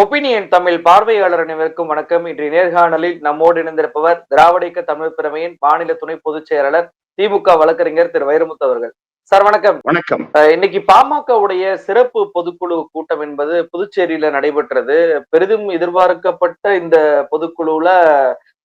Opinion Tamil பார்வையாளர் அனைவருக்கும் வணக்கம். இன்றைய நேர்காணலில் நம்மோடு இணைந்திருப்பவர் திராவிட இயக்க தமிழ் பிறமையின் மாநில துணை பொதுச் செயலாளர் திமுக வழக்கறிஞர் திரு வைரமுத்து அவர்கள். சார் வணக்கம். வணக்கம். இன்னைக்கு பாமகவுடைய சிறப்பு பொதுக்குழு கூட்டம் என்பது புதுச்சேரியில நடைபெற்றது. பெரிதும் எதிர்பார்க்கப்பட்ட இந்த பொதுக்குழுல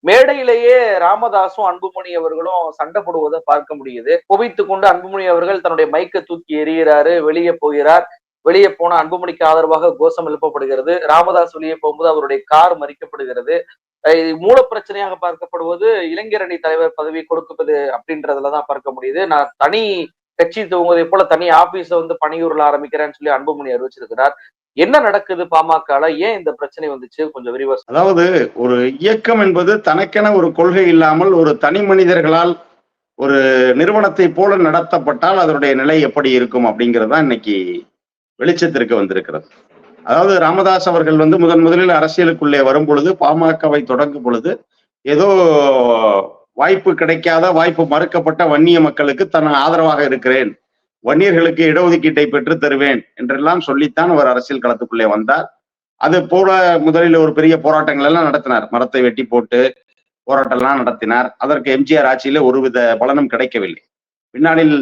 மேடையிலேயே ராமதாசும் அன்புமணி அவர்களும் சண்டை போடுவதை பார்க்க முடியுது. குவித்து கொண்டு அன்புமணி அவர்கள் தன்னுடைய மைக்கை தூக்கி எறிகிறாரு வெளியே போகிறார். வெளியே போன அன்புமணிக்கு ஆதரவாக கோஷம் எழுப்பப்படுகிறது. ராமதாஸ் வெளியே போகும்போது அவருடைய கார் மறிக்கப்படுகிறது. இது மூல பிரச்சனையாக பார்க்கப்படுவது இளைஞரணி தலைவர் பதவி கொடுப்பது அப்படின்றதுலதான் பார்க்க முடியுது. நான் தனி கட்சி துவங்குவதை போல தனி ஆபீஸ வந்து பணியூர்ல ஆரம்பிக்கிறேன்னு சொல்லி அன்புமணி அறிவிச்சிருக்கிறார். என்ன நடக்குது பாமகல? ஏன் இந்த பிரச்சனை வந்துச்சு? கொஞ்சம் விரிவா அதாவது ஒரு இயக்கம் என்பது தனக்கென ஒரு கொள்கை இல்லாமல் ஒரு தனி மனிதர்களால் ஒரு நிறுவனத்தை போல நடத்தப்பட்டால் அதனுடைய நிலை எப்படி இருக்கும் அப்படிங்கிறது தான் இன்னைக்கு வெளிச்சத்திற்கு வந்திருக்கிறது. அதாவது ராமதாஸ் அவர்கள் வந்து முதன் முதலில் அரசியலுக்குள்ளே வரும் பொழுது பாமகவை தொடங்கும் பொழுது ஏதோ வாய்ப்பு கிடைக்காத வாய்ப்பு மறுக்கப்பட்ட வன்னிய மக்களுக்கு தன் ஆதரவாக இருக்கிறேன். வன்னியர்களுக்கு இடஒதுக்கீட்டை பெற்று தருவேன் என்றெல்லாம் சொல்லித்தான் அவர் அரசியல் களத்துக்குள்ளே வந்தார். அது போல முதலில் ஒரு பெரிய போராட்டங்கள் எல்லாம் நடத்தினார். மரத்தை வெட்டி போட்டு போராட்டம் எல்லாம் நடத்தினார். அதற்கு எம்ஜிஆர் ஆட்சியில ஒருவித பலனும் கிடைக்கவில்லை. பின்னாளில்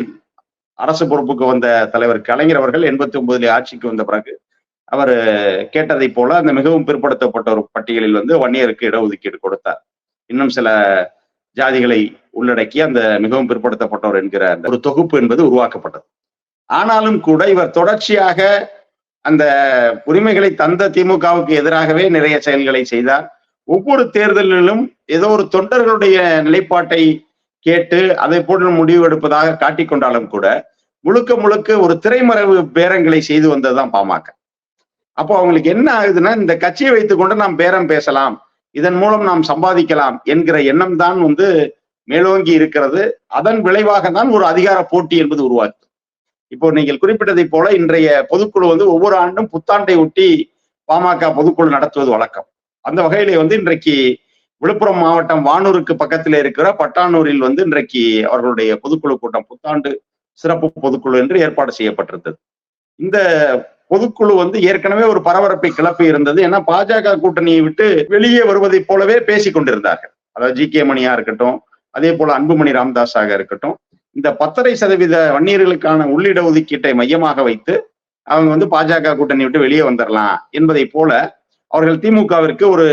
அரசு பொறுப்புக்கு வந்த தலைவர் கலைஞர் அவர்கள் எண்பத்தி ஒன்பதுல ஆட்சிக்கு வந்த பிறகு அவர் கேட்டதை போல அந்த மிகவும் பிற்படுத்தப்பட்ட ஒரு பட்டியலில் வந்து வன்னியருக்கு இடஒதுக்கீடு கொடுத்தார். இன்னும் சில ஜாதிகளை உள்ளடக்கி அந்த மிகவும் பிற்படுத்தப்பட்டவர் என்கிற அந்த ஒரு தொகுப்பு என்பது உருவாக்கப்பட்டது. ஆனாலும் கூட இவர் தொடர்ச்சியாக அந்த உரிமைகளை தந்த திமுகவுக்கு எதிராகவே நிறைய செயல்களை செய்தார். ஒவ்வொரு தேர்தலிலும் ஏதோ ஒரு தொண்டர்களுடைய நிலைப்பாட்டை கேட்டு அதை போன்று முடிவு எடுப்பதாக காட்டிக்கொண்டாலும் கூட முழுக்க முழுக்க ஒரு திரைமறைவு பேரங்களை செய்து வந்ததுதான் பாமக. அப்போ அவங்களுக்கு என்ன ஆகுதுன்னா இந்த கட்சியை வைத்துக்கொண்டு நாம் பேரம் பேசலாம் இதன் மூலம் நாம் சம்பாதிக்கலாம் என்கிற எண்ணம் தான் வந்து மேலோங்கி இருக்கிறது. அதன் விளைவாக தான் ஒரு அதிகார போட்டி என்பது உருவாக்கு இப்போ நீங்கள் குறிப்பிட்டதை போல இன்றைய பொதுக்குழு வந்து ஒவ்வொரு ஆண்டும் புத்தாண்டை ஒட்டி பாமக பொதுக்குழு நடத்துவது வழக்கம். அந்த வகையிலே வந்து இன்றைக்கு விழுப்புரம் மாவட்டம் வானூருக்கு பக்கத்தில் இருக்கிற பட்டானூரில் வந்து இன்றைக்கு அவர்களுடைய பொதுக்குழு கூட்டம் புத்தாண்டு சிறப்பு பொதுக்குழு என்று ஏற்பாடு செய்யப்பட்டிருந்தது. இந்த பொதுக்குழு வந்து ஏற்கனவே ஒரு பரபரப்பை கிளப்பி இருந்தது. ஏன்னா பாஜக கூட்டணியை விட்டு வெளியே வருவதைப் போலவே பேசி கொண்டிருந்தார்கள். அதாவது ஜி கே மணியா இருக்கட்டும் அதே போல அன்புமணி ராமதாஸாக இருக்கட்டும் இந்த பத்தரை சதவீத வன்னியர்களுக்கான உள்ளிட ஒதுக்கீட்டை மையமாக வைத்து அவங்க வந்து பாஜக கூட்டணி விட்டு வெளியே வந்துடலாம் என்பதை போல அவர்கள் திமுகவிற்கு ஒரு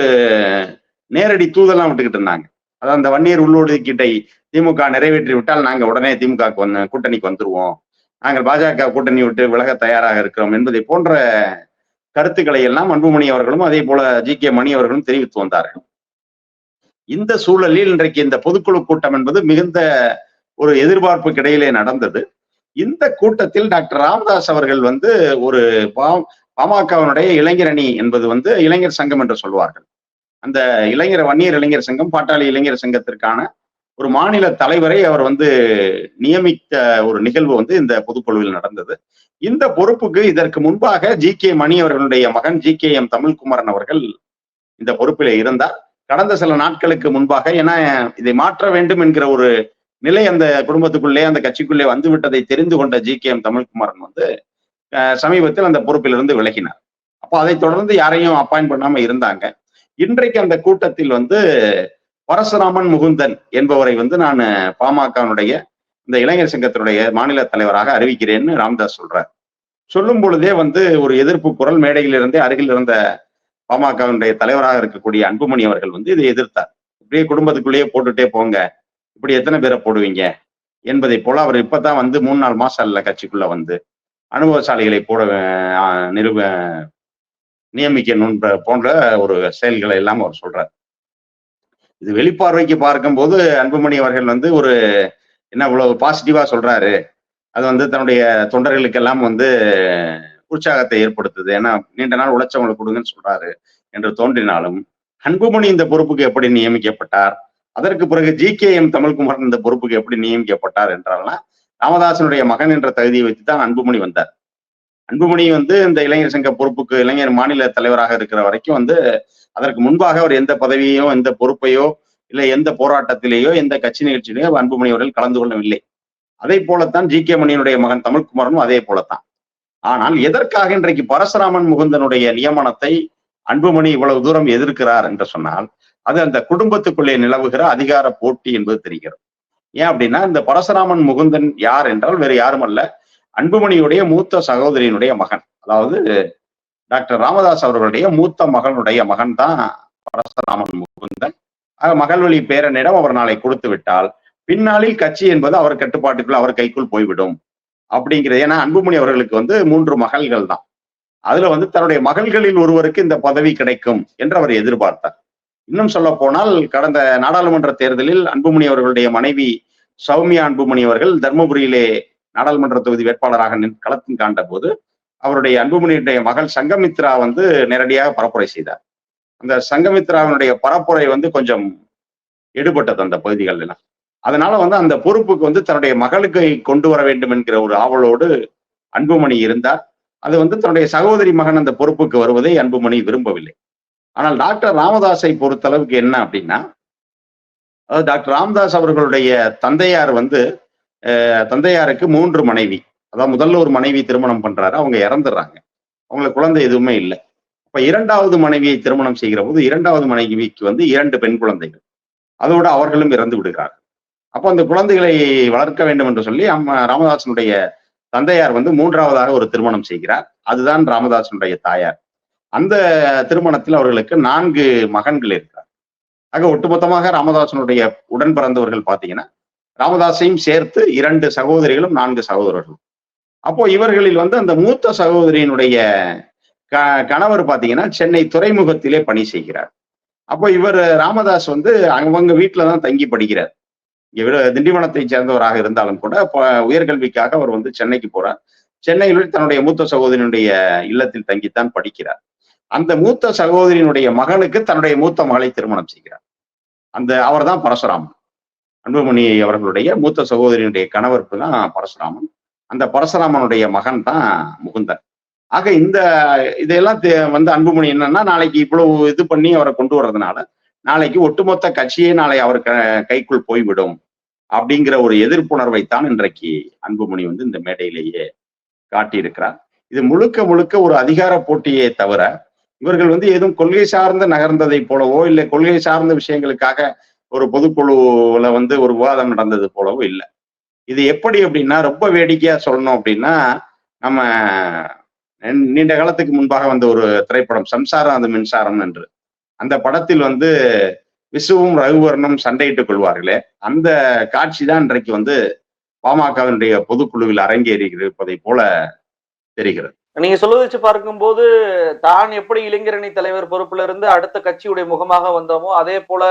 நேரடி தூதெல்லாம் விட்டுக்கிட்டு இருந்தாங்க. அதாவது அந்த வன்னியர் உள்ளொதுக்கீட்டை திமுக நிறைவேற்றி விட்டால் நாங்க உடனே திமுக வந்து கூட்டணிக்கு வந்துருவோம். நாங்கள் பாஜக கூட்டணி விட்டு விலக தயாராக இருக்கிறோம் என்பதை போன்ற கருத்துக்களை எல்லாம் அன்புமணி அவர்களும் அதே போல ஜி கே மணி அவர்களும் தெரிவித்து வந்தார்கள். இந்த சூழலில் இன்றைக்கு இந்த பொதுக்குழு கூட்டம் என்பது மிகுந்த ஒரு எதிர்பார்ப்புக்கு இடையிலே நடந்தது. இந்த கூட்டத்தில் டாக்டர் ராமதாஸ் அவர்கள் வந்து ஒரு பா- பாமகவினுடைய இளைஞரணி என்பது வந்து இளைஞர் சங்கம் என்று சொல்வார்கள். அந்த இளைஞர் வன்னியர் இளைஞர் சங்கம் பாட்டாளி இளைஞர் சங்கத்திற்கான ஒரு மாநில தலைவரை அவர் வந்து நியமித்த ஒரு நிகழ்வு வந்து இந்த பொதுக்குழுவில் நடந்தது. இந்த பொறுப்புக்கு இதற்கு முன்பாக ஜி கே மணி அவர்களுடைய மகன் ஜி கே எம் தமிழ்குமரன் அவர்கள் இந்த பொறுப்பிலே இருந்தார். கடந்த சில நாட்களுக்கு முன்பாக ஏன்னா இதை மாற்ற வேண்டும் என்கிற ஒரு நிலை அந்த குடும்பத்துக்குள்ளே அந்த கட்சிக்குள்ளே வந்து விட்டதை தெரிந்து கொண்ட ஜி கே எம் தமிழ்குமரன் வந்து சமீபத்தில் அந்த பொறுப்பிலிருந்து விலகினார். அப்போ அதை தொடர்ந்து யாரையும் அப்பாயின் பண்ணாம இருந்தாங்க. இன்றைக்கு அந்த கூட்டத்தில் வந்து பரசுராமன் முகுந்தன் என்பவரை வந்து நான் பாமகனுடைய இந்த இளைஞர் சங்கத்தினுடைய மாநில தலைவராக அறிவிக்கிறேன்னு ராம்தாஸ் சொல்றார். சொல்லும் பொழுதே வந்து ஒரு எதிர்ப்பு குரல் மேடையில் இருந்தே அருகில் இருந்த பாமகவினுடைய தலைவராக இருக்கக்கூடிய அன்புமணி அவர்கள் வந்து இதை எதிர்த்தார். இப்படியே குடும்பத்துக்குள்ளேயே போட்டுட்டே போங்க இப்படி எத்தனை பேரை போடுவீங்க என்பதை போல அவர் இப்பதான் வந்து மூணு நாலு மாசம் அல்ல கட்சிக்குள்ள வந்து அனுபவசாலிகளை போட நிறுவ நியமிக்கணும் போன்ற ஒரு செயல்களை எல்லாம் அவர் சொல்றார். இது வெளிப்பார்வைக்கு பார்க்கும்போது அன்புமணி அவர்கள் வந்து ஒரு என்ன இவ்வளவு பாசிட்டிவா சொல்றாரு. அது வந்து தன்னுடைய தொண்டர்களுக்கெல்லாம் வந்து உற்சாகத்தை ஏற்படுத்துது. ஏன்னா நீண்ட நாள் உழைச்சவங்களை கொடுங்கன்னு சொல்றாரு என்று தோன்றினாலும் அன்புமணி இந்த பொறுப்புக்கு எப்படி நியமிக்கப்பட்டார்? அதற்கு பிறகு ஜி கே எம் தமிழ்குமார் இந்த பொறுப்புக்கு எப்படி நியமிக்கப்பட்டார் என்றால்னா ராமதாசனுடைய மகன் என்ற தகுதியை வைத்து தான் அன்புமணி வந்தார். அன்புமணி வந்து இந்த இளைஞர் சங்க பொறுப்புக்கு இளைஞர் மாநில தலைவராக இருக்கிற வரைக்கும் வந்து அதற்கு முன்பாக அவர் எந்த பதவியோ எந்த பொறுப்பையோ இல்லை எந்த போராட்டத்திலேயோ எந்த கட்சி நிகழ்ச்சியிலேயோ அன்புமணி அவர்கள் கலந்து கொள்ளவில்லை. அதே போலத்தான் ஜி கே மணியினுடைய மகன் தமிழ்குமாரனும் அதே போலத்தான். ஆனால் எதற்காக இன்றைக்கு பரசுராமன் முகுந்தனுடைய நியமனத்தை அன்புமணி இவ்வளவு தூரம் எதிர்க்கிறார் என்று சொன்னால் அது அந்த குடும்பத்துக்குள்ளே நிலவுகிற அதிகார போட்டி என்பது தெரிகிறது. ஏன் அப்படின்னா இந்த பரசுராமன் முகுந்தன் யார் என்றால் வேறு யாரும் அல்ல. அன்புமணியுடைய மூத்த சகோதரியினுடைய மகன். அதாவது டாக்டர் ராமதாஸ் அவர்களுடைய மூத்த மகனுடைய மகன் தான் பரசுராமன் முகுந்தன். ஆக மகள் வழி பேரனிடம் அவர் நாளை கொடுத்து விட்டால் பின்னாளில் கட்சி என்பது அவர் கட்டுப்பாட்டுக்குள் அவர் கைக்குள் போய்விடும். அப்படிங்கிறது. ஏன்னா அன்புமணி அவர்களுக்கு வந்து மூன்று மகள்கள் தான். அதுல வந்து தன்னுடைய மகள்களில் ஒருவருக்கு இந்த பதவி கிடைக்கும் என்று அவர் எதிர்பார்த்தார். இன்னும் சொல்ல போனால் கடந்த நாடாளுமன்ற தேர்தலில் அன்புமணி அவர்களுடைய மனைவி சௌமியா அன்புமணி அவர்கள் தர்மபுரியிலே நாடாளுமன்ற தொகுதி வேட்பாளராக களத்தின் களத்தில் காண்ட போது அவருடைய அன்புமணியுடைய மகள் சங்கமித்ரா வந்து நேரடியாக பரப்புரை செய்தார். அந்த சங்கமித்ராவினுடைய பரப்புரை வந்து கொஞ்சம் எடுபட்டது அந்த பகுதிகள் எல்லாம் அதனால வந்து அந்த பொறுப்புக்கு வந்து தன்னுடைய மகளுக்கு கொண்டு வர வேண்டும் என்கிற ஒரு ஆவலோடு அன்புமணி இருந்தார். அது வந்து தன்னுடைய சகோதரி மகன் அந்த பொறுப்புக்கு வருவதை அன்புமணி விரும்பவில்லை. ஆனால் டாக்டர் ராமதாஸை பொறுத்த அளவுக்கு என்ன அப்படின்னா அதாவது டாக்டர் ராமதாஸ் அவர்களுடைய தந்தையார் வந்து தந்தையாருக்கு மூன்று மனைவி. அதான் முதல்ல ஒரு மனைவி திருமணம் பண்றாரு அவங்க இறந்துடுறாங்க அவங்களுக்கு குழந்தை எதுவுமே இல்லை. இப்ப இரண்டாவது மனைவியை திருமணம் செய்கிற போது இரண்டாவது மனைவிக்கு வந்து இரண்டு பெண் குழந்தைகள். அதோடு அவர்களும் இறந்து விடுகிறார்கள். அப்போ அந்த குழந்தைகளை வளர்க்க வேண்டும் என்று சொல்லி அம்மா ராமதாசனுடைய தந்தையார் வந்து மூன்றாவதாக ஒரு திருமணம் செய்கிறார். அதுதான் ராமதாசனுடைய தாயார். அந்த திருமணத்தில் அவர்களுக்கு நான்கு மகன்கள் இருக்கிறார். ஆக ஒட்டுமொத்தமாக ராமதாசனுடைய உடன் பிறந்தவர்கள் பார்த்தீங்கன்னா ராமதாஸையும் சேர்த்து இரண்டு சகோதரிகளும் நான்கு சகோதரர்களும். அப்போ இவர்களில் வந்து அந்த மூத்த சகோதரியினுடைய க கணவர் பார்த்தீங்கன்னா சென்னை துறைமுகத்திலே பணி செய்கிறார். அப்போ இவர் ராமதாஸ் வந்து அவங்க வீட்டில தான் தங்கி படிக்கிறார். இங்க திண்டிவனத்தை சேர்ந்தவராக இருந்தாலும் கூட உயர்கல்விக்காக அவர் வந்து சென்னைக்கு போறார். சென்னையில் தன்னுடைய மூத்த சகோதரியினுடைய இல்லத்தில் தங்கித்தான் படிக்கிறார். அந்த மூத்த சகோதரியினுடைய மகனுக்கு தன்னுடைய மூத்த மகளை திருமணம் செய்கிறார். அந்த அவர் தான் பரசுராமன். அன்புமணி அவர்களுடைய மூத்த சகோதரியினுடைய கணவர் தான் பரசுராமன். அந்த பரசுராமனுடைய மகன் தான் முகுந்தன். ஆக இந்த இதையெல்லாம் வந்து அன்புமணி என்னன்னா நாளைக்கு இவ்வளவு இது பண்ணி அவரை கொண்டு வர்றதுனால நாளைக்கு ஒட்டுமொத்த கட்சியே நாளை அவர் கைக்குள் போய்விடும் அப்படிங்கிற ஒரு எதிர்ப்புணர்வைத்தான் இன்றைக்கு அன்புமணி வந்து இந்த மேடையிலேயே காட்டியிருக்கிறார். இது முழுக்க முழுக்க ஒரு அதிகார போட்டியே தவிர இவர்கள் வந்து ஏதும் கொள்கை சார்ந்து நகர்ந்ததை போலவோ இல்லை கொள்கை சார்ந்த விஷயங்களுக்காக ஒரு பொதுக்குழுல வந்து ஒரு விவாதம் நடந்தது போலவும் இல்லை. இது எப்படி அப்படின்னா ரொம்ப வேடிக்கையா சொல்லணும் அப்படின்னா நம்ம நீண்ட காலத்துக்கு முன்பாக வந்த ஒரு திரைப்படம் சம்சாரம் அந்த மின்சாரம் என்று. அந்த படத்தில் வந்து விசுவும் ரகுவர்ணம் சண்டையிட்டுக் கொள்வார்களே. அந்த காட்சி தான் இன்றைக்கு வந்து பாமகவினுடைய பொதுக்குழுவில் அரங்கேறி இருப்பதை போல தெரிகிறது. நீங்க சொல்ல வச்சு பார்க்கும்போது தான் எப்படி இளைஞரணி தலைவர் பொறுப்புல இருந்து அடுத்த கட்சியுடைய முகமாக வந்தோமோ அதே போல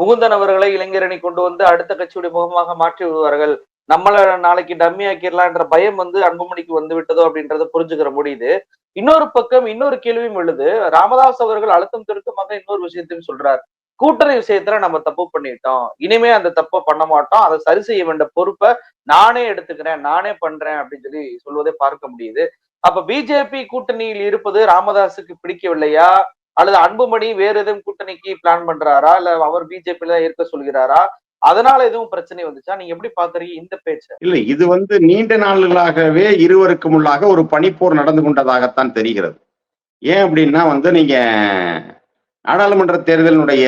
முகுந்தன் அவர்களை இளைஞரணி கொண்டு வந்து அடுத்த கட்சியுடைய முகமாக மாற்றி விடுவார்கள். நம்மள நாளைக்கு டம்மி ஆக்கிடலான்ற பயம் வந்து அன்புமணிக்கு வந்து விட்டதோ அப்படின்றத புரிஞ்சுக்கிற முடியுது. இன்னொரு பக்கம் இன்னொரு கேள்வியும் எழுது. ராமதாஸ் அவர்கள் அழுத்தம் திருத்தமாக இன்னொரு விஷயத்தையும் சொல்றார். கூட்டணி விஷயத்துல நம்ம தப்பு பண்ணிட்டோம். இனிமே அந்த தப்பை பண்ண மாட்டோம். அதை சரி செய்ய வேண்டிய பொறுப்பை நானே எடுத்துக்கிறேன் நானே பண்றேன் அப்படின்னு சொல்லி சொல்வதை பார்க்க முடியுது. அப்ப பிஜேபி கூட்டணியில் இருப்பது ராமதாஸுக்கு பிடிக்கவில்லையா? அல்லது அன்புமணி வேற எதுவும் கூட்டணிக்கு பிளான் பண்றாரா? இல்ல அவர் பிஜேபியில இருக்க சொல்கிறாரா? அதனால எதுவும் பிரச்சனை வந்துச்சா? நீங்க எப்படி பாக்குறீங்க இந்த பேச்சு? இல்ல இது வந்து நீண்ட நாள்களாகவே இருவருக்கும் உள்ளாக ஒரு பனிப்போர் நடந்து கொண்டதாகத்தான் தெரிகிறது. ஏன் அப்படின்னா வந்து நீங்க நாடாளுமன்ற தேர்தலினுடைய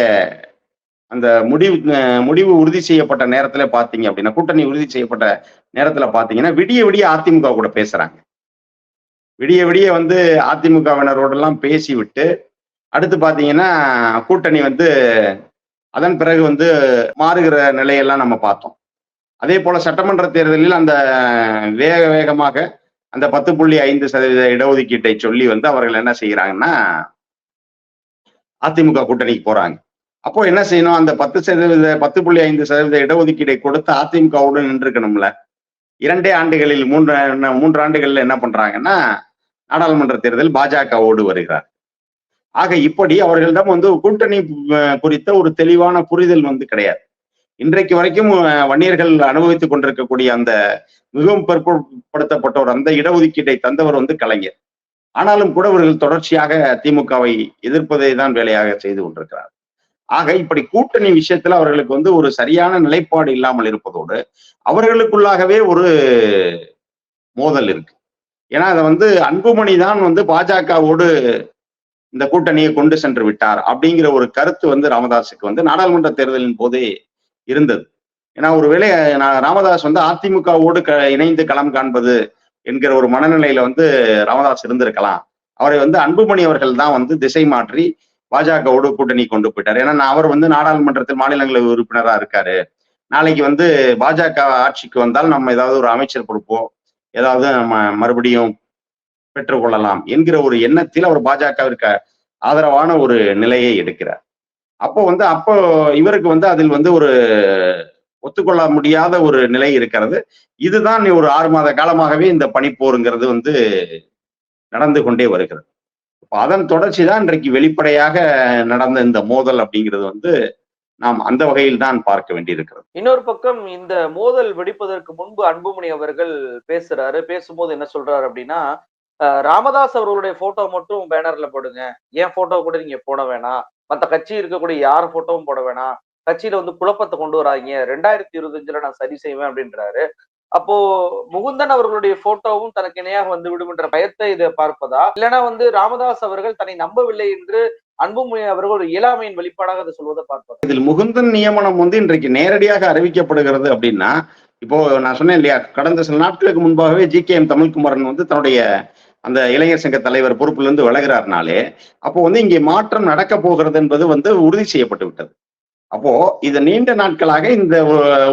அந்த முடிவு முடிவு உறுதி செய்யப்பட்ட நேரத்துல பாத்தீங்க அப்படின்னா கூட்டணி உறுதி செய்யப்பட்ட நேரத்துல பாத்தீங்கன்னா விடிய விடிய அதிமுக கூட பேசுறாங்க. விடிய விடிய வந்து அதிமுகவினரோடெல்லாம் பேசிவிட்டு அடுத்து பார்த்தீங்கன்னா கூட்டணி வந்து அதன் பிறகு வந்து மாறுகிற நிலையெல்லாம் நம்ம பார்த்தோம். அதே போல சட்டமன்ற தேர்தலில் அந்த வேக வேகமாக அந்த பத்து புள்ளி ஐந்து சதவீத இடஒதுக்கீட்டை சொல்லி வந்து அவர்கள் என்ன செய்யறாங்கன்னா அதிமுக கூட்டணிக்கு போறாங்க. அப்போ என்ன செய்யணும்? அந்த பத்து சதவீத பத்து புள்ளி ஐந்து சதவீத இடஒதுக்கீடை கொடுத்து அதிமுகவுடன் நின்றுக்கணும்ல. இரண்டே ஆண்டுகளில் மூன்று மூன்று ஆண்டுகள்ல என்ன பண்றாங்கன்னா நாடாளுமன்ற தேர்தல் பாஜகவோடு வருகிறார். ஆக இப்படி அவர்களிடம் வந்து கூட்டணி குறித்த ஒரு தெளிவான புரிதல் வந்து கிடையாது. இன்றைக்கு வரைக்கும் வன்னியர்கள் அனுபவித்துக் கொண்டிருக்கக்கூடிய அந்த மிகவும் பிற்படுத்தப்பட்டவர் அந்த இடஒதுக்கீட்டை தந்தவர் வந்து கலைஞர். ஆனாலும் கூட இவர்கள் தொடர்ச்சியாக திமுகவை எதிர்ப்பதை தான் வேலையாக செய்து கொண்டிருக்கிறார். ஆக இப்படி கூட்டணி விஷயத்துல அவர்களுக்கு வந்து ஒரு சரியான நிலைப்பாடு இல்லாமல் இருப்பதோடு அவர்களுக்குள்ளாகவே ஒரு மோதல் இருக்கு. ஏன்னா அதை வந்து அன்புமணி தான் வந்து பாஜகவோடு இந்த கூட்டணியை கொண்டு சென்று விட்டார் அப்படிங்கிற ஒரு கருத்து வந்து ராமதாஸுக்கு வந்து நாடாளுமன்ற தேர்தலின் போதே இருந்தது. ஏன்னா ஒருவேளை நான் ராமதாஸ் வந்து அதிமுகவோடு க இணைந்து களம் காண்பது என்கிற ஒரு மனநிலையில வந்து ராமதாஸ் இருந்திருக்கலாம். அவரை வந்து அன்புமணி அவர்கள் தான் வந்து திசை மாற்றி பாஜகவோடு கூட்டணி கொண்டு போயிட்டார். ஏன்னா நான் அவர் வந்து நாடாளுமன்றத்தில் மாநிலங்களவை உறுப்பினராக இருக்காரு. நாளைக்கு வந்து பாஜக ஆட்சிக்கு வந்தால் நம்ம ஏதாவது ஒரு அமைச்சர் பொறுப்போ ஏதாவது நம்ம மறுபடியும் பெற்றுக்கொள்ளலாம் என்கிற ஒரு எண்ணத்தில் அவர் பாஜகவிற்கு ஆதரவான ஒரு நிலையை எடுக்கிறார். அப்போ வந்து அப்போ இவருக்கு வந்து அதில் வந்து ஒரு ஒத்துக்கொள்ள முடியாத ஒரு நிலை இருக்கிறது. இதுதான் ஒரு ஆறு மாத காலமாகவே இந்த பனிப்போருங்கிறது வந்து நடந்து கொண்டே வருகிறது. இப்போ அதன் தொடர்ச்சி தான் இன்றைக்கு வெளிப்படையாக நடந்த இந்த மோதல் அப்படிங்கிறது வந்து நாம் அந்த வகையில் தான் பார்க்க வேண்டியிருக்கிறது. இன்னொரு பக்கம் இந்த மோதல் வெடிப்பதற்கு முன்பு அன்புமணி அவர்கள் பேசுறாரு. பேசும்போது என்ன சொல்றாரு அப்படின்னா ராமதாஸ் அவர்களுடைய போட்டோ மட்டும் பேனர்ல போடுங்க. என் போட்டோ கூட நீங்க போட வேணாம். மற்ற கட்சி இருக்கக்கூடிய யார் போட்டோவும் போட வேணாம். கட்சியில வந்து குழப்பத்தை கொண்டு வராங்க ரெண்டாயிரத்தி இருபத்தஞ்சுல நான் சரி செய்வேன் அப்படின்றாரு. அப்போ முகுந்தன் அவர்களுடைய போட்டோவும் தனக்கு இணையாக வந்து விடும் என்ற பயத்தை இதை பார்ப்பதா? இல்லைன்னா வந்து ராமதாஸ் அவர்கள் தன்னை நம்பவில்லை என்று அன்புமணி அவர்கள் ஒரு இயலாமையின் வெளிப்பாடாக அதை சொல்வதை பார்ப்பதா? இதில் முகுந்தன் நியமனம் வந்து இன்றைக்கு நேரடியாக அறிவிக்கப்படுகிறது அப்படின்னா இப்போ நான் சொன்னேன் இல்லையா கடந்த சில நாட்களுக்கு முன்பாகவே ஜி கே எம் தமிழ்குமரன் வந்து தன்னுடைய அந்த இளைஞர் சங்க தலைவர் பொறுப்பிலிருந்து விலகிறார்னாலே அப்போ வந்து இங்கே மாற்றம் நடக்க போகிறது என்பது வந்து உறுதி செய்யப்பட்டு விட்டது. அப்போ இது நீண்ட நாட்களாக இந்த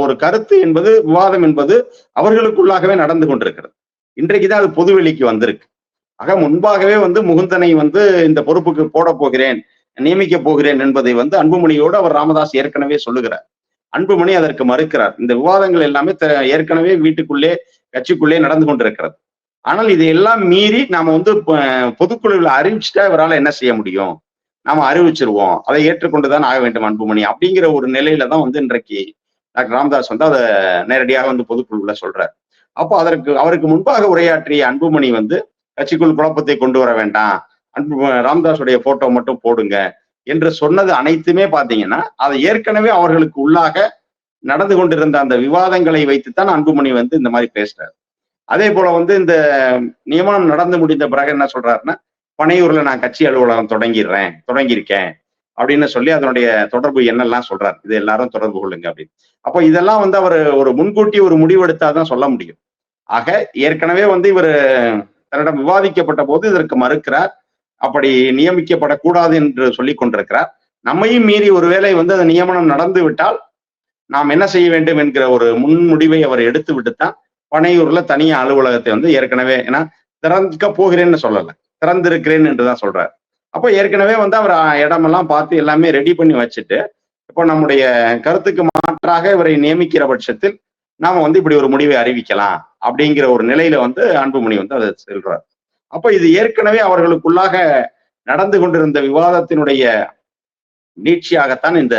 ஒரு கருத்து என்பது விவாதம் என்பது அவர்களுக்குள்ளாகவே நடந்து கொண்டிருக்கிறது. இன்றைக்கு தான் அது பொதுவெளிக்கு வந்திருக்கு. ஆக முன்பாகவே வந்து முகுந்தனை வந்து இந்த பொறுப்புக்கு போட போகிறேன் நியமிக்க போகிறேன் என்பதை வந்து அன்புமணியோடு அவர் ராமதாஸ் ஏற்கனவே சொல்லுகிறார். அன்புமணி அதற்கு மறுக்கிறார். இந்த விவாதங்கள் எல்லாமே ஏற்கனவே வீட்டுக்குள்ளே கட்சிக்குள்ளே நடந்து கொண்டிருக்கிறது. ஆனால் இதையெல்லாம் மீறி நாம வந்து பொதுக்குழுவில் அறிவிச்சுட்டா இவரால் என்ன செய்ய முடியும்? நாம அறிவிச்சிருவோம். அதை ஏற்றுக்கொண்டுதான் ஆக வேண்டும் அன்புமணி. அப்படிங்கிற ஒரு நிலையில தான் வந்து இன்றைக்கு டாக்டர் ராமதாஸ் வந்து அதை நேரடியாக வந்து பொதுக்குழுவில் சொல்றார். அப்போ அதற்கு அவருக்கு முன்பாக உரையாற்றிய அன்புமணி வந்து கட்சிக்குள் குழப்பத்தை கொண்டு வர வேண்டாம். அன்பு ராமதாஸுடைய போட்டோ மட்டும் போடுங்க. என்று சொன்னது அனைத்துமே பாத்தீங்கன்னா அதை ஏற்கனவே அவர்களுக்கு உள்ளாக நடந்து கொண்டிருந்த அந்த விவாதங்களை வைத்துத்தான் அன்புமணி வந்து இந்த மாதிரி பேசுறாரு. அதே போல வந்து இந்த நியமனம் நடந்து முடிந்த பிறகு என்ன சொல்றாருன்னா பனையூர்ல நான் கட்சி அலுவலகம் தொடங்கிடுறேன் தொடங்கியிருக்கேன் அப்படின்னு சொல்லி அதனுடைய தொடர்பு என்னெல்லாம் சொல்றாரு. இது எல்லாரும் தொடர்பு கொள்ளுங்க அப்படின்னு. அப்போ இதெல்லாம் வந்து அவர் ஒரு முன்கூட்டி ஒரு முடிவெடுத்தாதான் சொல்ல முடியும். ஆக ஏற்கனவே வந்து இவர் தன்னிடம் விவாதிக்கப்பட்ட போது இதற்கு மறுக்கிறார். அப்படி நியமிக்கப்படக்கூடாது என்று சொல்லி கொண்டிருக்கிறார். நம்மையும் மீறி ஒருவேளை வந்து அந்த நியமனம் நடந்து விட்டால் நாம் என்ன செய்ய வேண்டும் என்கிற ஒரு முன்முடிவை அவர் எடுத்து விட்டுத்தான் பனையூர்ல தனியா அலுவலகத்தை வந்து ஏற்கனவே ஏன்னா திறந்துக்க போகிறேன்னு சொல்லல. திறந்திருக்கிறேன் என்றுதான் சொல்றாரு. அப்போ ஏற்கனவே வந்து அவர் இடமெல்லாம் பார்த்து எல்லாமே ரெடி பண்ணி வச்சுட்டு இப்போ நம்முடைய கருத்துக்கு மாற்றாக இவரை நியமிக்கிற பட்சத்தில் நாம வந்து இப்படி ஒரு முடிவை அறிவிக்கலாம் அப்படிங்கிற ஒரு நிலையில வந்து அன்புமணி வந்து அதை செல்றார். அப்போ இது ஏற்கனவே அவர்களுக்குள்ளாக நடந்து கொண்டிருந்த விவாதத்தினுடைய நீட்சியாகத்தான் இந்த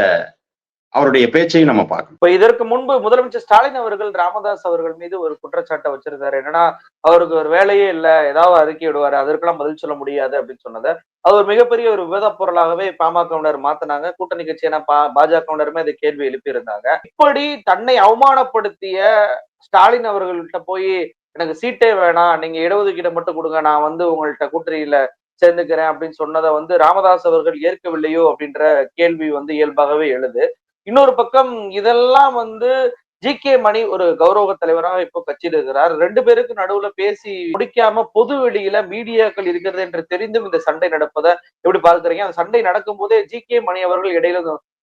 அவருடைய பேச்சையும் நம்ம பார்க்கணும். இப்ப இதற்கு முன்பு முதலமைச்சர் ஸ்டாலின் அவர்கள் ராமதாஸ் அவர்கள் மீது ஒரு குற்றச்சாட்டை வச்சிருந்தாரு. என்னன்னா அவருக்கு ஒரு வேலையே இல்ல ஏதாவது அறிக்கை விடுவாரு அதற்கெல்லாம் பதில் சொல்ல முடியாது அப்படின்னு சொன்னதை. அது ஒரு மிகப்பெரிய ஒரு விவாத பொருளாகவே பாமகவினர் மாத்தினாங்க. கூட்டணி கட்சியான பா பாஜகவினருமே அதை கேள்வி எழுப்பியிருந்தாங்க. இப்படி தன்னை அவமானப்படுத்திய ஸ்டாலின் அவர்கள்ட்ட போய் எனக்கு சீட்டே வேணாம் நீங்க இடஒதுக்கீடு மட்டும் கொடுங்க நான் வந்து உங்கள்கிட்ட கூட்டணியில சேர்ந்துக்கிறேன் அப்படின்னு சொன்னதை வந்து ராமதாஸ் அவர்கள் ஏற்கவில்லையோ அப்படின்ற கேள்வி வந்து இயல்பாகவே எழுது. இன்னொரு பக்கம் இதெல்லாம் வந்து ஜி கே மணி ஒரு கௌரவ தலைவராக இப்போ கட்சியில் இருக்கிறார் ரெண்டு பேருக்கு நடுவுல பேசி முடிக்காம பொது வெளியில மீடியாக்கள் இருக்கிறது என்று தெரிந்தும் இந்த சண்டை நடப்பதை எப்படி பார்க்குறீங்க? அந்த சண்டை நடக்கும் போதே ஜி கே மணி அவர்கள் இடையில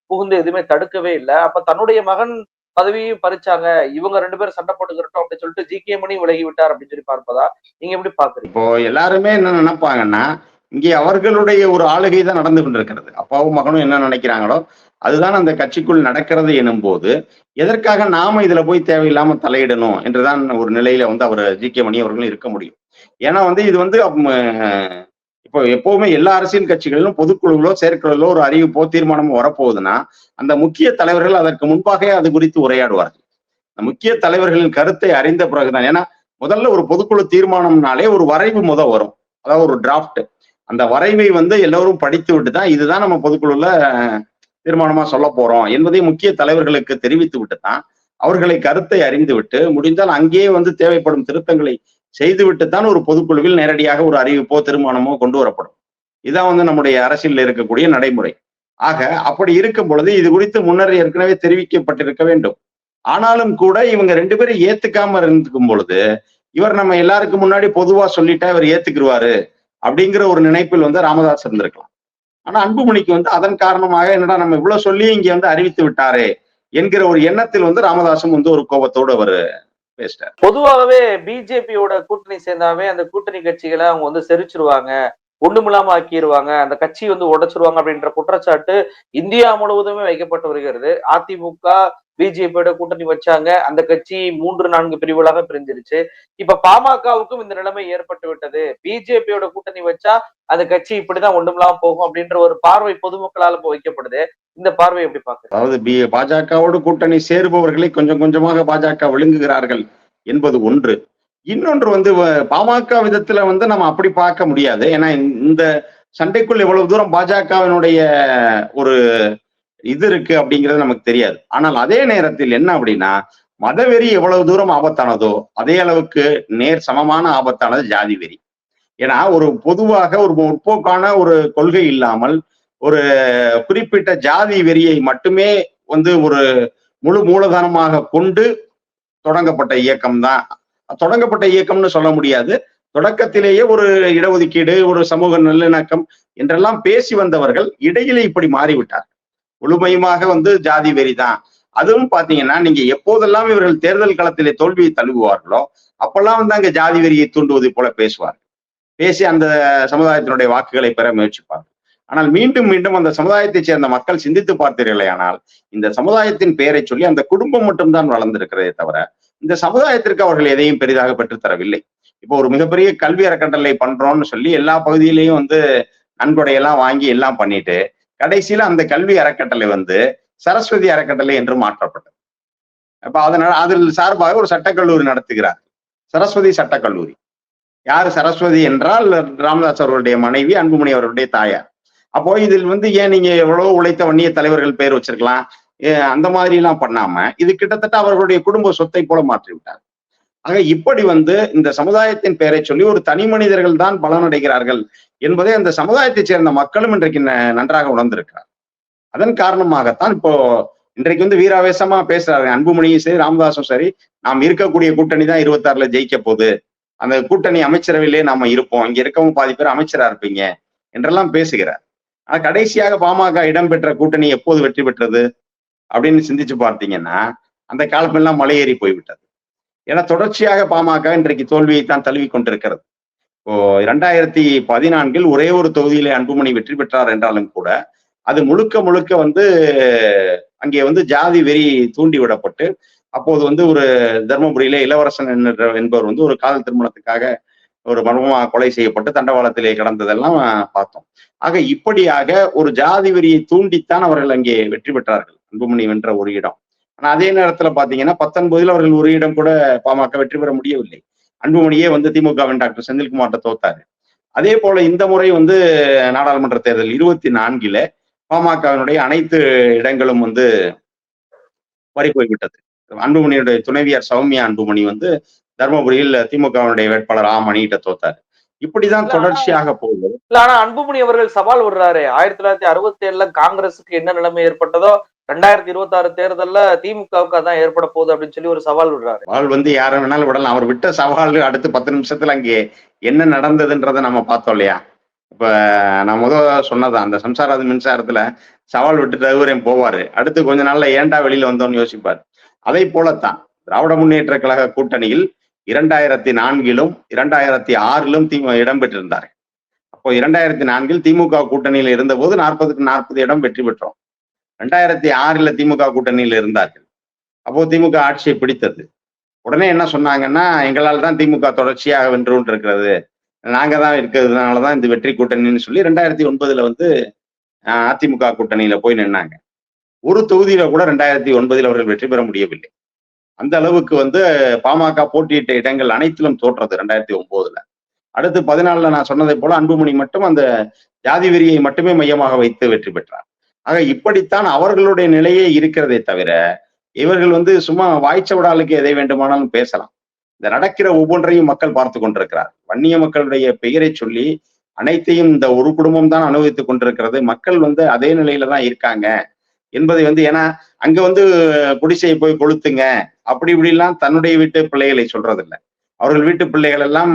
புகுந்து எதுவுமே தடுக்கவே இல்லை. அப்ப தன்னுடைய மகன் பதவியும் பறிச்சாங்க. இவங்க ரெண்டு பேரும் சண்டை போட்டுக்கிறட்டும் அப்படின்னு சொல்லிட்டு ஜி கே மணி விலகி விட்டார் அப்படின்னு சொல்லி பார்ப்பதா? நீங்க எப்படி பாக்குறீங்க இப்போ எல்லாருமே என்ன நினைப்பாங்கன்னா இங்கே அவர்களுடைய ஒரு ஆளுகை தான் நடந்து கொண்டிருக்கிறது. அப்பாவும் மகனும் என்ன நினைக்கிறாங்களோ அதுதான் அந்த கட்சிக்குள் நடக்கிறது எனும் போது எதற்காக நாம இதுல போய் தேவையில்லாம தலையிடணும் என்றுதான் ஒரு நிலையில வந்து அவர் ஜி கே மணி அவர்களும் இருக்க முடியும். ஏன்னா வந்து இது வந்து இப்போ எப்பவுமே எல்லா அரசியல் கட்சிகளிலும் பொதுக்குழுவிலோ செயற்குழுவிலோ ஒரு அறிவிப்போ தீர்மானமோ வரப்போகுதுன்னா அந்த முக்கிய தலைவர்கள் அதற்கு முன்பாகவே அது குறித்து உரையாடுவார்கள். அந்த முக்கிய தலைவர்களின் கருத்தை அறிந்த பிறகுதான் ஏன்னா முதல்ல ஒரு பொதுக்குழு தீர்மானம்னாலே ஒரு வரைவு முத வரும். அதாவது ஒரு டிராஃப்ட் அந்த வரைவை வந்து எல்லோரும் படித்து விட்டு தான் இதுதான் நம்ம பொதுக்குழுல தீர்மானமாக தீர்மானமா சொல்ல போறோம் என்பதை முக்கிய தலைவர்களுக்கு தெரிவித்து விட்டு தான் அவர்களை கருத்தை அறிந்து விட்டு முடிந்தால் அங்கேயே வந்து தேவைப்படும் திருத்தங்களை செய்துவிட்டு தான் ஒரு பொதுக்குழுவில் நேரடியாக ஒரு அறிவிப்போ தீர்மானமோ கொண்டு வரப்படும். இதான் வந்து நம்முடைய அரசியலில் இருக்கக்கூடிய நடைமுறை. ஆக அப்படி இருக்கும் பொழுது இது குறித்து முன்னர் ஏற்கனவே தெரிவிக்கப்பட்டிருக்க வேண்டும். ஆனாலும் கூட இவங்க ரெண்டு பேரும் ஏத்துக்காம இருந்துக்கும் பொழுது இவர் நம்ம எல்லாருக்கும் முன்னாடி பொதுவா சொல்லிட்டா இவர் ஏத்துக்கிருவாரு. அப்படிங்கிற ஒரு நினைப்பில் வந்து ராமதாஸ் இருந்திருக்கலாம். ஆனா அன்புமணிக்கு வந்து அதன் காரணமாக என்னடா நம்ம இவ்வளவு சொல்லி இங்க வந்து அறிவித்து விட்டாரே என்கிற ஒரு எண்ணத்தில் வந்து ராமதாசும் வந்து ஒரு கோபத்தோடு அவர் பேசிட்டார். பொதுவாகவே பிஜேபியோட கூட்டணி சேர்ந்தாவே அந்த கூட்டணி கட்சிகளை அவங்க வந்து செரிச்சிருவாங்க ஒண்ணுமில்லாம ஆக்கிடுவாங்க அந்த கட்சி வந்து உடைச்சிருவாங்க அப்படின்ற குற்றச்சாட்டு இந்தியா முழுவதுமே வைக்கப்பட்டு வருகிறது. அதிமுக பிஜேபியோட கூட்டணி வச்சாங்க. அந்த கட்சி மூன்று நான்கு பிரிவுகளாக பிரிஞ்சிருச்சு. இப்ப பாமகவுக்கும் இந்த நிலைமை ஏற்பட்டு விட்டது. பிஜேபியோட கூட்டணி வச்சா அந்த கட்சி இப்படிதான் ஒண்ணுமில்லாம போகும் அப்படின்ற ஒரு பார்வை பொதுமக்களால் வைக்கப்படுது. இந்த பார்வை எப்படி பாக்குறது அதாவது பாஜகவோட பாஜகவோடு கூட்டணி சேருபவர்களை கொஞ்சம் கொஞ்சமாக பாஜக விழுங்குகிறார்கள் என்பது ஒன்று. இன்னொன்று வந்து வ- பாமக விதத்துல வந்து நம்ம அப்படி பார்க்க முடியாது. ஏன்னா இந்த சண்டைக்குள் எவ்வளவு தூரம் பாஜகவினுடைய ஒரு இது இருக்கு அப்படிங்கிறது நமக்கு தெரியாது. ஆனால் அதே நேரத்தில் என்ன அப்படின்னா மதவெறி எவ்வளவு தூரம் ஆபத்தானதோ அதே அளவுக்கு நேர் சமமான ஆபத்தானது ஜாதி வெறி. ஏன்னா ஒரு பொதுவாக ஒரு முற்போக்கான ஒரு கொள்கை இல்லாமல் ஒரு குறிப்பிட்ட ஜாதி வெறியை மட்டுமே வந்து ஒரு முழு மூலதனமாக கொண்டு தொடங்கப்பட்ட இயக்கம் தான். தொடங்கப்பட்ட இயக்கம்னு சொல்ல முடியாது. தொடக்கத்திலேயே ஒரு இடஒதுக்கீடு ஒரு சமூக நல்லிணக்கம் என்றெல்லாம் பேசி வந்தவர்கள் இடையிலே இப்படி மாறிவிட்டார் முழுமையுமாக வந்து ஜாதி வெறி தான் அதுவும் பாத்தீங்கன்னா நீங்க எப்போதெல்லாம் இவர்கள் தேர்தல் களத்திலே தோல்வியை தழுவுவார்களோ அப்பெல்லாம் வந்து அங்க ஜாதி வெறியை தூண்டுவது போல பேசுவார்கள். பேசி அந்த சமுதாயத்தினுடைய வாக்குகளை பெற முயற்சிப்பார் ஆனால் மீண்டும் மீண்டும் அந்த சமுதாயத்தைச் சேர்ந்த மக்கள் சிந்தித்து பார்த்தீர்களே ஆனால் இந்த சமுதாயத்தின் பெயரை சொல்லி அந்த குடும்பம் மட்டும்தான் வளர்ந்திருக்கிறதே தவிர இந்த சமுதாயத்திற்கு அவர்கள் எதையும் பெரிதாக பெற்றுத்தரவில்லை இப்போ ஒரு மிகப்பெரிய கல்வி அறக்கட்டளை பண்றோம்னு சொல்லி எல்லா பகுதியிலையும் வந்து நன்கொடையெல்லாம் வாங்கி எல்லாம் பண்ணிட்டு கடைசியில அந்த கல்வி அறக்கட்டளை வந்து சரஸ்வதி அறக்கட்டளை என்று மாற்றப்பட்டது. அப்ப அதனால அதில் சார்பாக ஒரு சட்டக்கல்லூரி நடத்துகிறார். சரஸ்வதி சட்டக்கல்லூரி. யார் சரஸ்வதி என்றால் ராமதாஸ் அவர்களுடைய மனைவி அன்புமணி அவர்களுடைய தாயார். அப்போ இதில் வந்து ஏன் நீங்க எவ்வளவு உழைத்த வன்னிய தலைவர்கள் பேர் வச்சிருக்கலாம்? அந்த மாதிரி எல்லாம் பண்ணாம இது கிட்டத்தட்ட அவர்களுடைய குடும்ப சொத்தை போல மாற்றி விட்டார் ஆக இப்படி வந்து இந்த சமுதாயத்தின் பெயரை சொல்லி ஒரு தனி மனிதர்கள் தான் பலனடைகிறார்கள் என்பதை அந்த சமுதாயத்தைச் சேர்ந்த மக்களும் இன்றைக்கு நன்றாக உணர்ந்திருக்கிறார் அதன் காரணமாகத்தான் இப்போ இன்றைக்கு வந்து வீராவேசமா பேசுறாரு. அன்புமணியும் சரி ராமதாசும் சரி. நாம் இருக்கக்கூடிய கூட்டணி தான் இருபத்தாறுல ஜெயிக்க போகுது. அந்த கூட்டணி அமைச்சரவையிலே நாம இருப்போம். இங்க இருக்கவும் பாதி பேர் அமைச்சரா இருப்பீங்க என்றெல்லாம் பேசுகிறார். ஆனா கடைசியாக பாமக இடம்பெற்ற கூட்டணி எப்போது வெற்றி பெற்றது அப்படின்னு சிந்திச்சு பார்த்தீங்கன்னா அந்த காலமெல்லாம் மலையேறி போய்விட்டது. ஏன்னா தொடர்ச்சியாக பாமக இன்றைக்கு தோல்வியை தான் தழுவி கொண்டிருக்கிறது. இப்போ இரண்டாயிரத்தி பதினான்கில் ஒரே ஒரு தொகுதியிலே அன்புமணி வெற்றி பெற்றார் என்றாலும் கூட அது முழுக்க முழுக்க வந்து அங்கே வந்து ஜாதி வெறி தூண்டி விடப்பட்டு அப்போது வந்து ஒரு தர்மபுரியிலே இளவரசன் என்ற என்பவர் வந்து ஒரு காதல் திருமணத்துக்காக ஒரு மர்மமாக கொலை செய்யப்பட்டு தண்டவாளத்திலே கிடந்ததெல்லாம் பார்த்தோம். ஆக இப்படியாக ஒரு ஜாதி வெறியை தூண்டித்தான் அவர்கள் அங்கே வெற்றி பெற்றார்கள் அன்புமணி வென்ற ஒரு இடம். ஆனா அதே நேரத்துல பாத்தீங்கன்னா பத்தொன்பதில் அவர்கள் ஒரு இடம் கூட பாமக வெற்றி பெற முடியவில்லை. அன்புமணியே வந்து திமுகவின் டாக்டர் செந்தில்குமார்ட்ட தோத்தாரு. அதே போல இந்த முறை வந்து நாடாளுமன்ற தேர்தல் இருபத்தி நான்கில பாமகவினுடைய அனைத்து இடங்களும் வந்து பறி போய்விட்டது. அன்புமணியுடைய துணைவியார் சௌமியா அன்புமணி வந்து தர்மபுரியில் திமுகவினுடைய வேட்பாளர் ஆ மணிகிட்ட தோத்தாரு. இப்படிதான் தொடர்ச்சியாக போகுது. இல்ல ஆனா அன்புமணி அவர்கள் சவால் விடுறாரு. ஆயிரத்தி தொள்ளாயிரத்தி அறுபத்தி ஏழுல காங்கிரஸுக்கு என்ன நிலைமை ஏற்பட்டதோ ரெண்டாயிரத்தி இருபத்தி ஆறு தேர்தல்ல திமுகவுக்கு அதான் ஏற்பட போகுது அப்படின்னு சொல்லி ஒரு சவால் விடுறாரு. சவால் வந்து யார வேணாலும் விடலாம். அவர் விட்ட சவால் அடுத்து பத்து நிமிஷத்துல அங்கே என்ன நடந்ததுன்றதை நம்ம பார்த்தோம் இல்லையா? இப்ப நான் முத சொன்னதான் அந்த சம்சாராது மின்சாரத்துல சவால் விட்டுட்டு ரகுவரன் போவாரு. அடுத்து கொஞ்ச நாள்ல ஏன்டா வெளியில வந்தோம்னு யோசிப்பார். அதை போலத்தான் திராவிட முன்னேற்ற கழக கூட்டணியில் இரண்டாயிரத்தி நான்கிலும் இரண்டாயிரத்தி ஆறிலும் தி இடம்பெற்றிருந்தார் அப்போ இரண்டாயிரத்தி நான்கில் திமுக கூட்டணியில் இருந்தபோது நாற்பதுக்கு நாற்பது இடம் வெற்றி பெற்றோம். ரெண்டாயிரத்தி ஆறுல திமுக கூட்டணியில் இருந்தார்கள். அப்போ திமுக ஆட்சியை பிடித்தது. உடனே என்ன சொன்னாங்கன்னா எங்களால் தான் திமுக தொடர்ச்சியாக வென்று இருக்கிறது நாங்க தான் இருக்கிறதுனால தான் இந்த வெற்றி கூட்டணின்னு சொல்லி ரெண்டாயிரத்தி ஒன்பதுல வந்து அதிமுக கூட்டணியில போய் நின்னாங்க. ஒரு தொகுதியில கூட ரெண்டாயிரத்தி ஒன்பதில் அவர்கள் வெற்றி பெற முடியவில்லை. அந்த அளவுக்கு வந்து பாமக போட்டியிட்ட இடங்கள் அனைத்திலும் தோற்றது ரெண்டாயிரத்தி ஒன்பதுல. அடுத்து பதினாலுல நான் சொன்னதை போல அன்புமணி மட்டும் அந்த ஜாதி வெறியை மட்டுமே மையமாக வைத்து வெற்றி பெற்றார். ஆக இப்படித்தான் அவர்களுடைய நிலையே இருக்கிறதே தவிர இவர்கள் வந்து சும்மா வாய்ச்சவடாலுக்கு எதை வேண்டுமானாலும் பேசலாம். இந்த நடக்கிற ஒவ்வொன்றையும் மக்கள் பார்த்து கொண்டிருக்கிறார். வன்னிய மக்களுடைய பெயரை சொல்லி அனைத்தையும் இந்த ஒரு குடும்பம் தான் அனுபவித்துக் கொண்டிருக்கிறது. மக்கள் வந்து அதே நிலையில தான் இருக்காங்க என்பதை வந்து ஏன்னா அங்க வந்து குடிசையை போய் கொளுத்துங்க அப்படி இப்படிலாம் தன்னுடைய வீட்டு பிள்ளைகளை சொல்றதில்ல. அவர்கள் வீட்டு பிள்ளைகள் எல்லாம்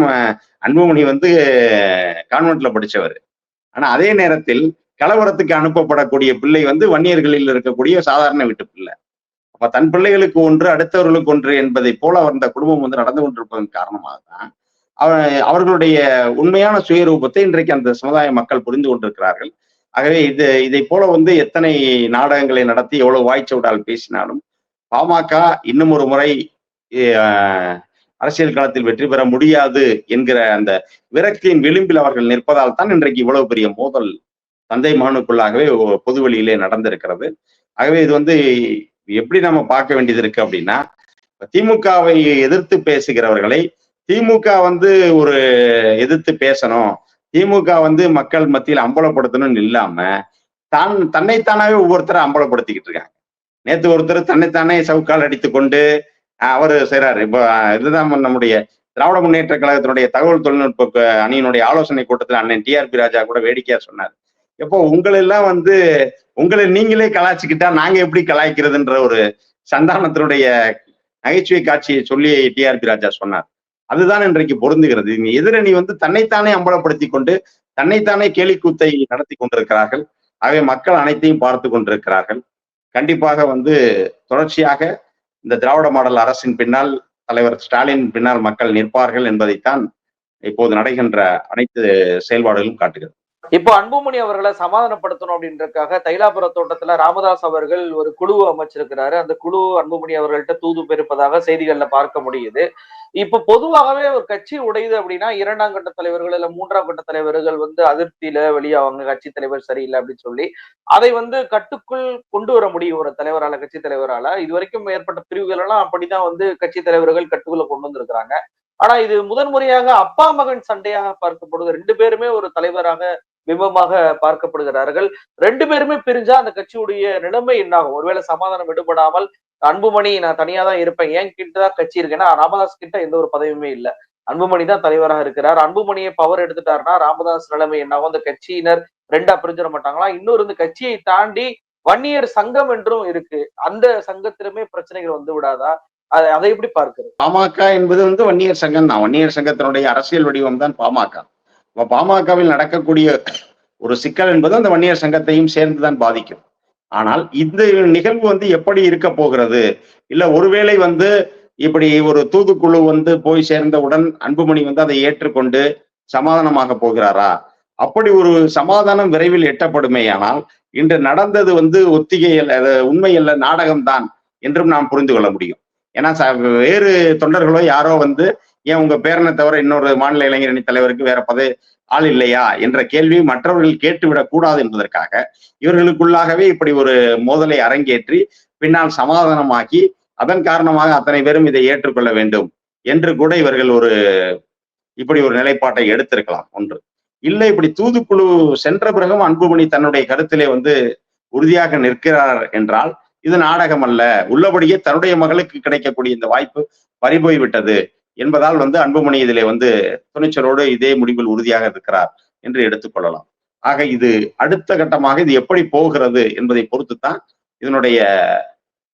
அன்புமணி வந்து கான்வென்ட்ல படிச்சவர். ஆனா அதே நேரத்தில் கலவரத்துக்கு அனுப்பப்படக்கூடிய பிள்ளை வந்து வன்னியர்களில் இருக்கக்கூடிய சாதாரண வீட்டு பிள்ளை. அப்ப தன் பிள்ளைகளுக்கு ஒன்று அடுத்தவர்களுக்கு ஒன்று என்பதை போல அவர் இந்த குடும்பம் வந்து நடந்து கொண்டிருப்பதன் காரணமாக தான் அவர்களுடைய உண்மையான சுயரூபத்தை இன்றைக்கு அந்த சமுதாய மக்கள் புரிந்து கொண்டிருக்கிறார்கள். ஆகவே இது இதை போல வந்து எத்தனை நாடகங்களை நடத்தி எவ்வளவு வாய்ச்சவுடால் பேசினாலும் பாமக இன்னும் ஒரு முறை அரசியல் களத்தில் வெற்றி பெற முடியாது என்கிற அந்த விரக்தியின் விளிம்பில் அவர்கள் நிற்பதால் தான் இன்றைக்கு இவ்வளவு பெரிய மோதல் தந்தை மகனுக்குள்ளாகவே ஒ- பொது நடந்திருக்கிறது. ஆகவே இது வந்து எப்படி நம்ம பார்க்க வேண்டியது இருக்கு அப்படின்னா திமுகவை எதிர்த்து பேசுகிறவர்களை திமுக வந்து ஒரு எதிர்த்து பேசணும் திமுக வந்து மக்கள் மத்தியில் அம்பலப்படுத்தணும்னு இல்லாம தான் தன்னைத்தானாவே ஒவ்வொருத்தரை அம்பலப்படுத்திக்கிட்டு இருக்காங்க. நேத்து ஒருத்தர் தன்னைத்தானே சவுக்கால் அடித்து கொண்டு அவர் செய்றாரு. இப்போ இதுதான் நம்முடைய திராவிட முன்னேற்ற கழகத்தினுடைய தகவல் தொழில்நுட்ப அணியினுடைய ஆலோசனை கூட்டத்தில் அண்ணன் டிஆர்பி ராஜா கூட வேடிக்கையா சொன்னார். எப்போ உங்களெல்லாம் வந்து உங்களை நீங்களே கலாய்ச்சிக்கிட்டா நாங்க எப்படி கலாய்க்கிறதுன்ற ஒரு சந்தானத்தினுடைய நகைச்சுவை காட்சியை சொல்லி டிஆர்பி ராஜா சொன்னார். அதுதான் இன்றைக்கு பொருந்துகிறது. எதிரணி வந்து தன்னைத்தானே அம்பலப்படுத்தி கொண்டு தன்னைத்தானே கேலிக்கூத்தை நடத்தி கொண்டிருக்கிறார்கள். ஆகவே மக்கள் அனைத்தையும் பார்த்து கொண்டிருக்கிறார்கள். கண்டிப்பாக வந்து தொடர்ச்சியாக இந்த திராவிட மாடல் அரசின் பின்னால் தலைவர் ஸ்டாலின் பின்னால் மக்கள் நிற்பார்கள் என்பதைத்தான் இப்போது நடக்கின்ற அனைத்து செயல்பாடுகளும் காட்டுகிறது. இப்போ அன்புமணி அவர்களை சமாதானப்படுத்தணும் அப்படின்றதுக்காக தைலாபுர தோட்டத்துல ராமதாஸ் அவர்கள் ஒரு குழு அமைச்சிருக்கிறாரு. அந்த குழு அன்புமணி அவர்கள்ட்ட தூது பெருப்பதாக செய்திகள்ல பார்க்க முடியுது. இப்ப பொதுவாகவே ஒரு கட்சி உடையுது அப்படின்னா இரண்டாம் கட்ட தலைவர்கள் இல்ல மூன்றாம் கட்ட தலைவர்கள் வந்து அதிருப்தியில வெளியாவாங்க கட்சி தலைவர் சரியில்லை அப்படின்னு சொல்லி அதை வந்து கட்டுக்குள் கொண்டு வர முடியும் ஒரு தலைவரால கட்சி தலைவரால. இது வரைக்கும் ஏற்பட்ட பிரிவுகள் எல்லாம் அப்படிதான் வந்து கட்சி தலைவர்கள் கட்டுக்குள்ள கொண்டு வந்திருக்கிறாங்க. ஆனா இது முதன்முறையாக அப்பா மகன் சண்டையாக பார்க்கப்படுது. ரெண்டு பேருமே ஒரு தலைவராக பிம்பமாக பார்க்கப்படுகிறார்கள். ரெண்டு பேருமே பிரிஞ்சா அந்த கட்சியுடைய நிலைமை என்னாகும்? ஒருவேளை சமாதானம் விடுபடாமல் அன்புமணி நான் தனியா தான் இருப்பேன். ஏன் கிட்ட தான் கட்சி இருக்கேன்னா ராமதாஸ் கிட்ட எந்த ஒரு பதவியுமே இல்ல. அன்புமணி தான் தலைவராக இருக்கிறார். அன்புமணியை பவர் எடுத்துட்டாருன்னா ராமதாஸ் நிலைமை என்னாகும்? அந்த கட்சியினர் ரெண்டா பிரிஞ்சிட மாட்டாங்களா? இன்னொரு இந்த கட்சியை தாண்டி வன்னியர் சங்கம் என்றும் இருக்கு. அந்த சங்கத்திலுமே பிரச்சனைகள் வந்து விடாதா? அதை எப்படி பார்க்கிறது? பாமக என்பது வந்து வன்னியர் சங்கம் தான். வன்னியர் சங்கத்தினுடைய அரசியல் வடிவம் தான் பாமக. அப்ப பாமகவில் நடக்கக்கூடிய ஒரு சிக்கல் என்பது அந்த வன்னியர் சங்கத்தையும் சேர்ந்துதான் பாதிக்கும். ஆனால் இந்த நிகழ்வு வந்து எப்படி இருக்க போகிறது? இல்ல ஒருவேளை வந்து இப்படி ஒரு தூதுக்குழு வந்து போய் சேர்ந்தவுடன் அன்புமணி வந்து அதை ஏற்றுக்கொண்டு சமாதானமாக போகிறாரா? அப்படி ஒரு சமாதானம் விரைவில் எட்டப்படுமேயானால் இன்று நடந்தது வந்து ஒத்திகை அல்ல உண்மை அல்ல நாடகம்தான் என்றும் நாம் புரிந்து கொள்ள முடியும். ஏன்னா ச- வேறு தொண்டர்களோ யாரோ வந்து ஏன் உங்க பேரனை தவிர இன்னொரு மாநில இளைஞரணி தலைவருக்கு வேற பதவி ஆள் இல்லையா என்ற கேள்வி மற்றவர்கள் கேட்டுவிடக் கூடாது என்பதற்காக இவர்களுக்குள்ளாகவே இப்படி ஒரு மோதலை அரங்கேற்றி பின்னால் சமாதானமாக்கி அதன் காரணமாக அத்தனை பேரும் இதை ஏற்றுக்கொள்ள வேண்டும் என்று கூட இவர்கள் ஒரு இப்படி ஒரு நிலைப்பாட்டை எடுத்திருக்கலாம் ஒன்று. இல்லை இப்படி தூதுக்குழு சென்ற பிறகும் அன்புமணி தன்னுடைய கருத்திலே வந்து உறுதியாக நிற்கிறார் என்றால் இது நாடகம் அல்ல உள்ளபடியே தன்னுடைய மகளுக்கு கிடைக்கக்கூடிய இந்த வாய்ப்பு பறிபோய்விட்டது. என்பதால் வந்து அன்புமணி இதிலே வந்து துணிச்சலோடு இதே முடிவில் உறுதியாக இருக்கிறார் என்று எடுத்துக்கொள்ளலாம் ஆக இது அடுத்த கட்டமாக இது எப்படி போகிறது என்பதை பொறுத்துத்தான் இதனுடைய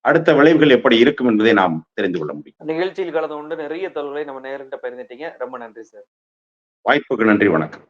அடுத்த விளைவுகள் எப்படி இருக்கும் என்பதை நாம் தெரிந்து கொள்ள முடியும். நிகழ்ச்சியில் கலந்து கொண்டு நிறைய தகவல்களை நம்ம நேரிட்ட பகிர்ந்துட்டீங்க. ரொம்ப நன்றி சார். வாய்ப்புக்கு நன்றி வணக்கம்.